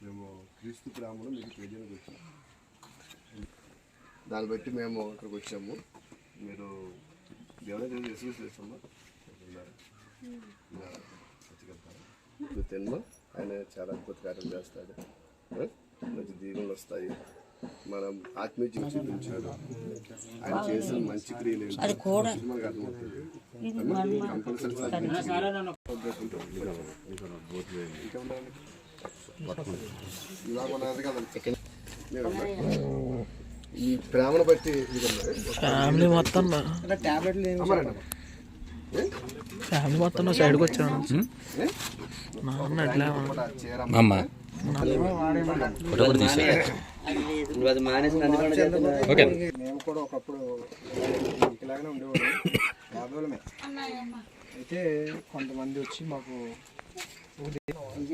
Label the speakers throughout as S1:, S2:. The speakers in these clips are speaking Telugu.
S1: మేము క్రీస్తు గ్రామంలో మీకు తెలియడానికి వచ్చాము దాన్ని బట్టి మేము ఇక్కడికి వచ్చాము. మీరు దేవుడే తెలియదు ఎస్యూస్ చేస్తామా ఆయన చాలా అద్భుత కార్యం చేస్తాడు? మంచి దీవెనలు వస్తాయి. మనం ఆత్మీయ జీవితం చూపించాడు. ఆయన చేసిన మంచి క్రియలు ఏంటో
S2: అది కూడా.
S1: మనకు అర్థమవుతుంది
S2: మన
S1: కంపల్సరీ కదండి మీరు ఈ ప్రేమను బట్టి.
S3: ఫ్యామిలీ మొత్తం? ఫ్యామిలీ మొత్తం సైడ్కి వచ్చాను? నాన్న ఎట్లా
S4: మేము కూడా ఒకప్పుడు ఇలాగనే ఉండేవాడు యాభైలమే అయితే కొంతమంది వచ్చి మాకు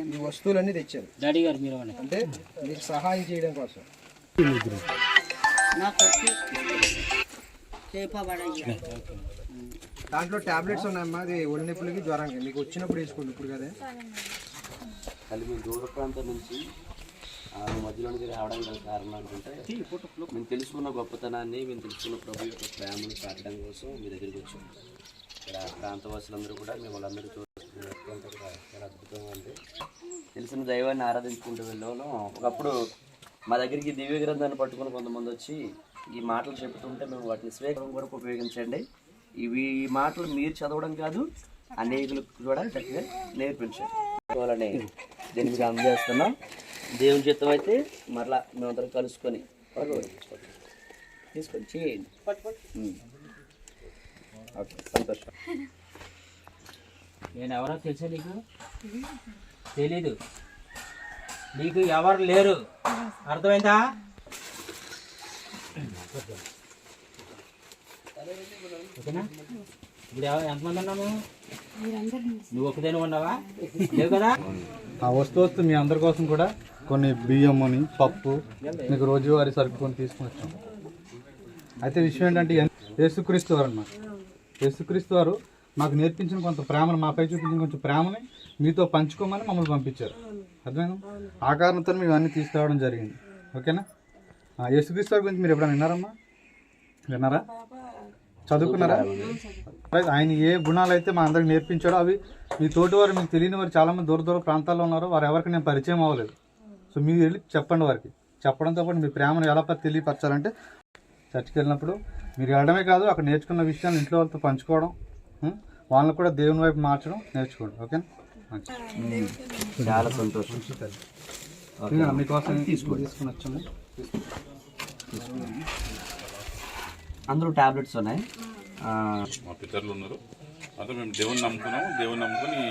S4: ఈ వస్తువులన్నీ తెచ్చారు.
S2: డాడీ గారు మీరు అని.
S4: అంటే మీకు సహాయం చేయడం కోసం.
S2: నా.
S4: దాంట్లో టాబ్లెట్స్ ఉన్నాయమ్మా అది ఒళ్ళు నొప్పులకి జ్వరానికి మీకు వచ్చినప్పుడు వేసుకోండి ఇప్పుడు కదా.
S5: అది మేము దూర ప్రాంతం నుంచి ఆ మధ్యలోనికి రావడం గల కారణం ఏంటంటే మేము తెలుసుకున్న గొప్పతనాన్ని మేము తెలుసుకున్న ప్రభు యొక్క ప్రేమను చాటడం కోసం మీ దగ్గరికి వచ్చాం. ఇక్కడ ప్రాంతవాసులందరూ కూడా మేము వాళ్ళందరూ చూస్తున్న చాలా అద్భుతంగా ఉంది. తెలిసిన దైవాన్ని ఆరాధించుకుంటూ వెళ్ళాను ఒకప్పుడు మా దగ్గరికి దివ్య గ్రంథాన్ని పట్టుకుని కొంతమంది వచ్చి ఈ మాటలు చెబుతుంటే మేము వాటిని స్వేగం వరకు ఉపయోగించండి. ఇవి ఈ మాటలు మీరు చదవడం కాదు అనేకులకు కూడా చక్కగా నేర్పించండి. వాళ్ళని దీన్ని మీకు అందజేస్తున్నాం దేవుని చిత్తం అయితే మరలా మేమందరం కలుసుకొని తీసుకొని చేయండి. ఓకే సంతోషం.
S6: నేను ఎవరో తెలుసా నీకు? తెలీదు. నీకు ఎవరు లేరు? అర్థమైందా? ఓకేనా? ఇప్పుడు ఎంతమంది ఉన్నాము? నువ్వు ఒకదేని ఉన్నావా? లేవు కదా?
S7: ఆ వస్తు వస్తూ మీ అందరి కోసం కూడా కొన్ని బియ్యం అని పప్పు మీకు రోజువారీ సరుకు తీసుకుని వచ్చాం. అయితే విషయం ఏంటంటే యేసుక్రీస్తు వారు అన్నమాట. యేసుక్రీస్తు వారు మాకు నేర్పించిన కొంత ప్రేమను మాపై చూపించిన కొంచెం ప్రేమని మీతో పంచుకోమని మమ్మల్ని పంపించారు. అర్థమైనా ఆ కారణంతో మేము అన్నీ తీసుకురావడం జరిగింది. ఓకేనా? ఆ, యేసుక్రీస్తు గురించి మీరు ఎప్పుడైనా విన్నారమ్మా? విన్నారా? చదువుకున్నారా? ఆయన ఏ గుణాలు అయితే మా అందరికి నేర్పించాడో అవి మీ తోటి వారు మీకు తెలియని వారు చాలామంది దూర దూర ప్రాంతాల్లో ఉన్నారు వారు ఎవరికి నేను పరిచయం అవ్వలేదు. సో మీరు వెళ్ళి చెప్పండి వారికి. చెప్పడంతో పాటు మీ ప్రేమను ఎలా తెలియపరచాలంటే చర్చికి వెళ్ళినప్పుడు మీరు వెళ్ళడమే కాదు అక్కడ నేర్చుకున్న విషయాలు ఇంట్లో వాళ్ళతో పంచుకోవడం వాళ్ళని కూడా దేవుని వైపు మార్చడం నేర్చుకోండి. ఓకేనా?
S5: చాలా సంతోషం.
S7: మీకోసం తీసుకుని వచ్చాము.
S5: అందులో టాబ్లెట్స్ ఉన్నాయి. ఆ,
S8: మా పితరులు ఉన్నారు. అంతా మేము దేవుని నమ్ముకున్నాం దేవుని నమ్ముకుని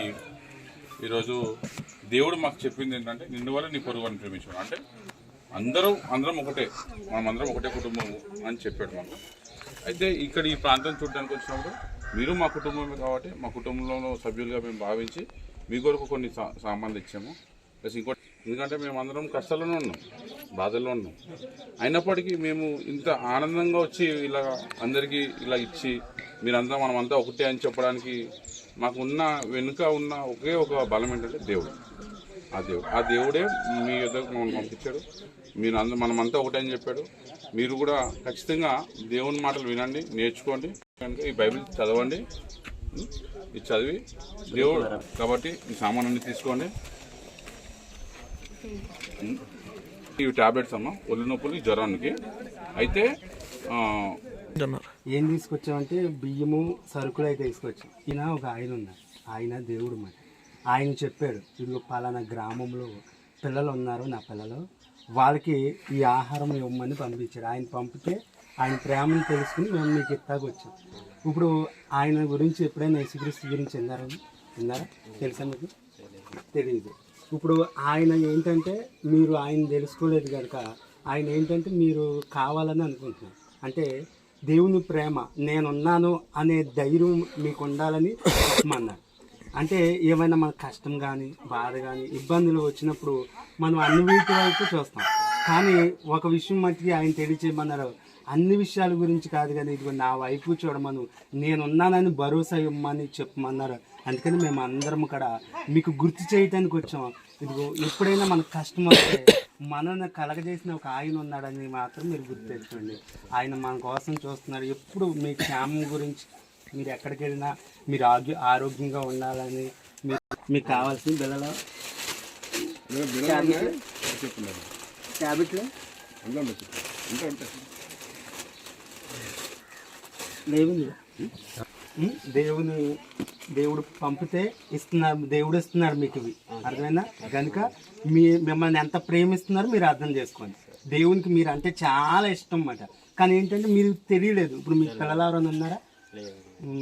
S8: ఈరోజు దేవుడు మాకు చెప్పింది ఏంటంటే నిన్ను వల్ల నీ పొరుగు అని ప్రేమించాడు అంటే అందరూ అందరం ఒకటే. మనం అందరం ఒకటే కుటుంబం అని చెప్పాడు మాకు. అయితే ఇక్కడ ఈ ప్రాంతం చూడడానికి వచ్చినప్పుడు మీరు మా కుటుంబమే కాబట్టి మా కుటుంబంలో సభ్యులుగా మేము భావించి మీ కొరకు కొన్ని సా- సామాన్లు ఇచ్చాము. ప్లస్ ఇంకోటి ఎందుకంటే మేము అందరం కష్టాల్లోనే ఉన్నాం బాధల్లో ఉన్నాం. అయినప్పటికీ మేము ఇంత ఆనందంగా వచ్చి ఇలా అందరికీ ఇలా ఇచ్చి మీరంతా మనమంతా ఒకటే అని చెప్పడానికి మాకు ఉన్న వెనుక ఉన్న ఒకే ఒక బలం ఏంటంటే దేవుడు. ఆ దేవుడు ఆ దేవుడే మీ యొద్దకు మమ్మల్ని పంపించాడు. మీరు అంద మనమంతా ఒకటే అని చెప్పాడు. మీరు కూడా ఖచ్చితంగా దేవుని మాటలు వినండి నేర్చుకోండి. కనుక ఈ బైబిల్ చదవండి. ఇది చదివి దేవుడు కాబట్టి ఈ సామాన్లన్నీ తీసుకోండి. ఇవి టాబ్లెట్స్ అమ్మ ఒళ్ళు నొప్పులు జ్వరానికి. అయితే
S4: ఏం తీసుకొచ్చామంటే బియ్యము సరుకులు అయితే తీసుకొచ్చాం. ఈయన ఒక ఆయన ఉన్నారు. ఆయన దేవుడు మరి. ఆయన చెప్పాడు ఇది పలానా గ్రామంలో పిల్లలు ఉన్నారు నా పిల్లలు. వాళ్ళకి ఈ ఆహారం ఇవ్వమని పంపించాడు ఆయన పంపితే ఆయన ప్రేమను తెలుసుకుని మేము మీకు ఇత్తాకు వచ్చాం. ఇప్పుడు ఆయన గురించి ఎప్పుడైనా యేసుక్రీస్తు గురించి విన్నారా? విన్నారా? తెలుసా మీకు? తెలియదు ఇప్పుడు ఆయన ఏంటంటే మీరు ఆయన తెలుసుకోలేదు కనుక ఆయన ఏంటంటే మీరు కావాలని అనుకుంటున్నారు. అంటే దేవుని ప్రేమ నేనున్నాను అనే ధైర్యం మీకు ఉండాలని చెప్పమన్నారు అంటే ఏమైనా మన కష్టం కానీ బాధ కానీ ఇబ్బందులు వచ్చినప్పుడు మనం అన్ని వీటి వైపు చూస్తాం. కానీ ఒక విషయం మట్టికి ఆయన తెలియచేయమన్నారు అన్ని విషయాల గురించి కాదు కానీ ఇదిగో నా వైపు చూడమను. నేనున్నానని భరోసా ఇవ్వమని చెప్పమన్నారు. అందుకని మేము అందరం కూడా మీకు గుర్తు చేయటానికి వచ్చాం. ఇదిగో ఎప్పుడైనా మనకు కష్టం వస్తే మనల్ని కలగజేసిన ఒక ఆయన ఉన్నాడని మాత్రం మీరు గుర్తెచ్చుకోండి ఆయన మన కోసం చూస్తున్నారు ఎప్పుడు మీ క్షేమం గురించి మీరు ఎక్కడికి వెళ్ళినా మీరు ఆరోగ్య ఆరోగ్యంగా ఉండాలని మీకు కావాల్సిన బిళ్ళలో.
S1: చెప్తున్నాను
S4: ట్యాబ్లెట్లు
S1: ఉంటాయి
S4: ఉం? దేవుని దేవుడు పంపితే ఇస్తున్నారు దేవుడు ఇస్తున్నాడు మీకు ఇవి. అర్థమైనా కనుక మీ మిమ్మల్ని ఎంత ప్రేమిస్తున్నారో మీరు అర్థం చేసుకోండి. దేవునికి మీరు అంటే చాలా ఇష్టం అన్నమాట. కానీ ఏంటంటే మీరు తెలియలేదు. ఇప్పుడు మీకు పిల్లలు ఎవరైనా ఉన్నారా?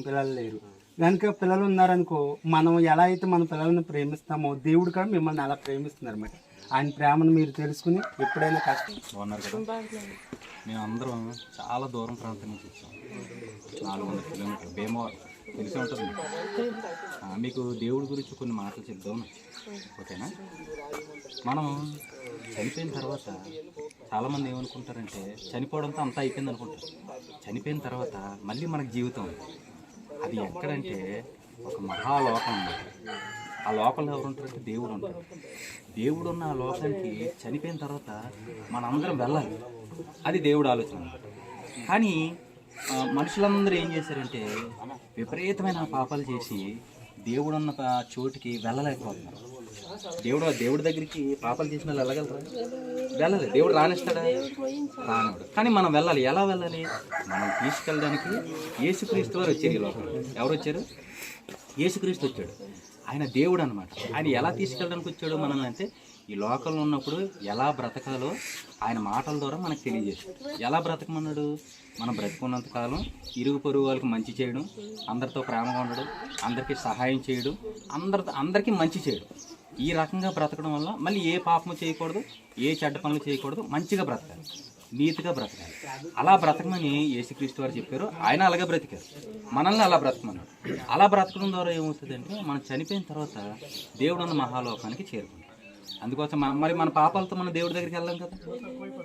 S4: పిల్లలు లేరు. కనుక పిల్లలు ఉన్నారనుకో మనం ఎలా అయితే మన పిల్లల్ని ప్రేమిస్తామో దేవుడు కూడా మిమ్మల్ని అలా ప్రేమిస్తున్నారు అన్నమాట. ఆయన ప్రేమను మీరు తెలుసుకుని ఎప్పుడైనా కష్టం.
S9: బాగున్నారు కదా? మేము అందరం చాలా దూరం ప్రాంతం నుంచి వచ్చాం. నాలుగు వందల కిలోమీటర్లు. భీమవరం. తెలిసి ఉంటుంది. మీకు. దేవుడి గురించి కొన్ని మాటలు చెప్దాం. ఓకేనా? మనం చనిపోయిన తర్వాత చాలామంది ఏమనుకుంటారంటే చనిపోవడంతో అంతా అయిపోయింది అనుకుంటారు. చనిపోయిన తర్వాత మళ్ళీ మనకు జీవితం ఉంది. అది ఎక్కడంటే ఒక మహాలోకం ఉంది. ఆ లోకంలో ఎవరు ఉంటారంటే దేవుడు ఉంటాడు దేవుడు ఉన్న ఆ లోకానికి చనిపోయిన తర్వాత మనందరం వెళ్ళాలి. అది దేవుడు ఆలోచన అన్నమాట. కానీ మనుషులందరూ ఏం చేశారంటే విపరీతమైన పాపాలు చేసి దేవుడు ఉన్న ప- చోటికి వెళ్ళలేకపోతున్నారు. దేవుడు దేవుడి దగ్గరికి పాపాలు చేసిన వాళ్ళు వెళ్ళగలరా? వెళ్ళాలి దేవుడు రానిస్తాడా? రానివాడు కానీ మనం వెళ్ళాలి. ఎలా వెళ్ళాలి? మనం తీసుకెళ్ళడానికి యేసుక్రీస్తు వారు వచ్చారు ఈ లోపల ఎవరు వచ్చారు? యేసుక్రీస్తు వచ్చాడు. ఆయన దేవుడు అనమాట ఆయన ఎలా తీసుకెళ్ళడానికి వచ్చాడు మనం అంటే ఈ లోకంలో ఉన్నప్పుడు ఎలా బ్రతకాలో ఆయన మాటల ద్వారా మనకు తెలియజేస్తాడు ఎలా బ్రతకమన్నాడు? మనం బ్రతుకున్నంత కాలం ఇరుగు పొరుగు వాళ్ళకి మంచి చేయడం అందరితో ప్రేమగా ఉండడం అందరికీ సహాయం చేయడం అందరితో అందరికీ మంచి చేయడం. ఈ రకంగా బ్రతకడం వల్ల మళ్ళీ ఏ పాపము చేయకూడదు ఏ చెడ్డ పనులు చేయకూడదు మంచిగా బ్రతకాలి నీతిగా బ్రతకాలి. అలా బ్రతకమని యేసుక్రీస్తు వారు చెప్పారు. ఆయన అలాగే బ్రతికారు. మనల్ని అలా బ్రతకమన్నాడు. అలా బ్రతకడం ద్వారా ఏమవుతుందంటే మనం చనిపోయిన తర్వాత దేవుడు ఉన్న మహాలోకానికి చేరుకుంటాం అందుకోసం మన మరి మన పాపాలతో మన దేవుడి దగ్గరికి వెళ్ళాం కదా.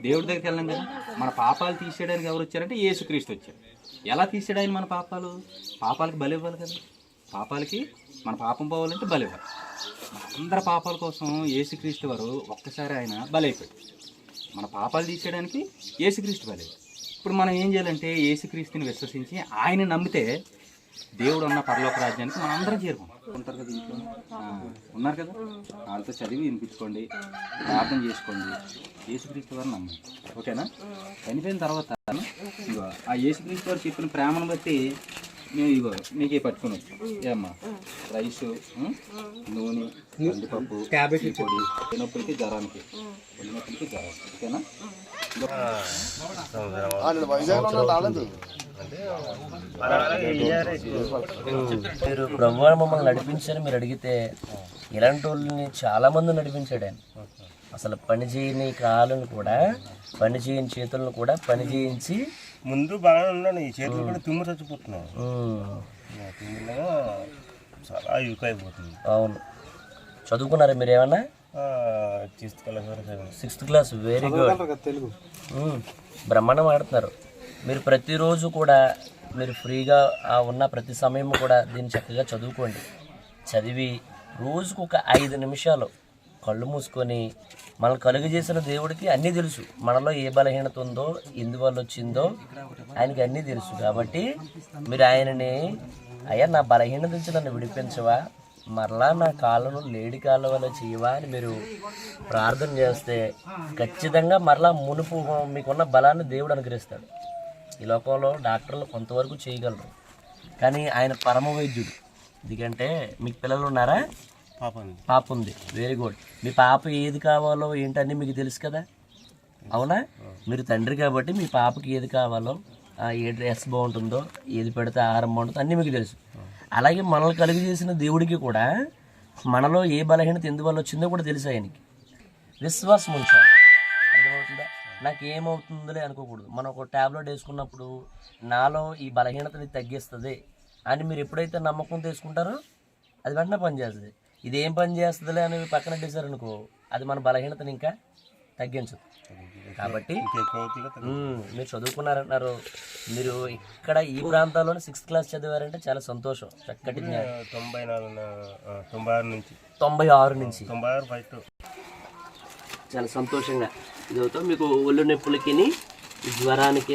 S9: దేవుడి దగ్గరికి వెళ్ళాం కదా. మన పాపాలు తీసేయడానికి ఎవరు వచ్చారంటే యేసుక్రీస్తు వచ్చారు. ఎలా తీసేయడానికి మన పాపాలు? పాపాలకి బలి ఇవ్వాలి కదా. పాపాలకి మన పాపం పోవాలంటే బలి ఇవ్వాలి. అందరి పాపాల కోసం యేసుక్రీస్తు వారు ఒక్కసారి ఆయన బలైపోయాడు మన పాపాలు తీసేయడానికి యేసుక్రీస్తు బలి ఇప్పుడు మనం ఏం చేయాలంటే యేసుక్రీస్తుని విశ్వసించి ఆయన నమ్మితే దేవుడు ఉన్న పరలోక రాజ్యానికి మనం అందరం చేరుకుంటాం ఉంటారు కదా ఇంట్లో ఉన్నారు కదా వాళ్ళతో చదివి వినిపించుకోండి ప్రార్థన చేసుకోండి యేసుక్రీస్తు వారిని నమ్మండి ఓకేనా చనిపోయిన తర్వాత ఇగో ఆ యేసుక్రీస్తు వారు చెప్పిన ప్రేమను బట్టి మేము ఇగో నీకే పట్టుకుని వచ్చాం ఏమ్మా రైస్? నూనె కందిపప్పు
S4: క్యాబేజీ
S9: పొడి నొప్పులకి జ్వరానికి నొప్పులకి జ్వరానికి ఓకేనా
S1: వైజాగ్లో రాలేదు
S5: మీరు ప్రభు మమ్మల్ని నడిపించని మీరు అడిగితే ఇలాంటి వాళ్ళని చాలా మంది నడిపించాడు ఆయన. అసలు పని చేయని కాళ్ళను కూడా పని చేయని చేతులను కూడా పని చేయించి
S10: ముందు బాగానే ఉన్నాను ఈ చేతులు కూడా తుమ్ము తుమ్ములో చాలా యూక్ అయిపోతుంది.
S5: అవును. చదువుకున్నారా మీరు ఏమన్నా? Sixth class very good. బ్రహ్మాండం ఆడుతున్నారు. మీరు ప్రతిరోజు కూడా మీరు ఫ్రీగా ఉన్న ప్రతి సమయం కూడా దీన్ని చక్కగా చదువుకోండి. చదివి రోజుకు ఒక ఐదు నిమిషాలు కళ్ళు మూసుకొని మనల్ని కలుగజేసిన దేవుడికి అన్నీ తెలుసు. మనలో ఏ బలహీనత ఉందో ఎందువల్ల వచ్చిందో ఆయనకి అన్నీ తెలుసు. కాబట్టి మీరు ఆయనని అయ్యా నా బలహీనత నుంచి నన్ను విడిపించవా? మరలా నా కాళ్ళను లేడి కాళ్ళ వల్ల చేయవా? అని మీరు ప్రార్థన చేస్తే ఖచ్చితంగా మరలా మునుపు మీకున్న బలాన్ని దేవుడు అనుగ్రహిస్తాడు. ఈ లోకంలో డాక్టర్లు కొంతవరకు చేయగలరు. కానీ ఆయన పరమ వైద్యుడు. ఎందుకంటే మీకు పిల్లలు ఉన్నారా?
S10: పాపని
S5: పాప ఉంది. వెరీ గుడ్ మీ పాప ఏది కావాలో ఏంటని మీకు తెలుసు కదా? అవునా? మీరు తండ్రి కాబట్టి మీ పాపకి ఏది కావాలో ఏ డ్రెస్ బాగుంటుందో ఏది పెడితే ఆహారం బాగుంటుందో అన్నీ మీకు తెలుసు. అలాగే మనల్ని కలిగి చేసిన దేవుడికి కూడా మనలో ఏ బలహీనత ఎందువల్ల వచ్చిందో కూడా తెలుసు ఆయనకి. విశ్వాసం ఉంచాలి నాకు ఏమవుతుందిలే అనుకోకూడదు. మనం ఒక ట్యాబ్లెట్ వేసుకున్నప్పుడు నాలో ఈ బలహీనతని తగ్గిస్తుంది. అని మీరు ఎప్పుడైతే నమ్మకం తీసుకుంటారో అది వెంటనే పనిచేస్తుంది ఇది ఏం పని చేస్తుందిలే అని పక్కన పెట్టేశారనుకో అది మన బలహీనతని ఇంకా తగ్గించదు. కాబట్టి. మీరు చదువుకున్నారంటున్నారు మీరు ఇక్కడ ఈ ప్రాంతాల్లోనే సిక్స్త్ క్లాస్ చదివారంటే చాలా సంతోషం. చక్కటి
S10: తొంభై నాలుగు తొంభై ఆరు నుంచి.
S5: తొంభై ఆరు నుంచి.
S10: తొంభై ఆరు ఫస్ట్
S5: చాలా సంతోషంగా. ఇదవుతాం మీకు ఒళ్ళు నొప్పులకి జ్వరానికి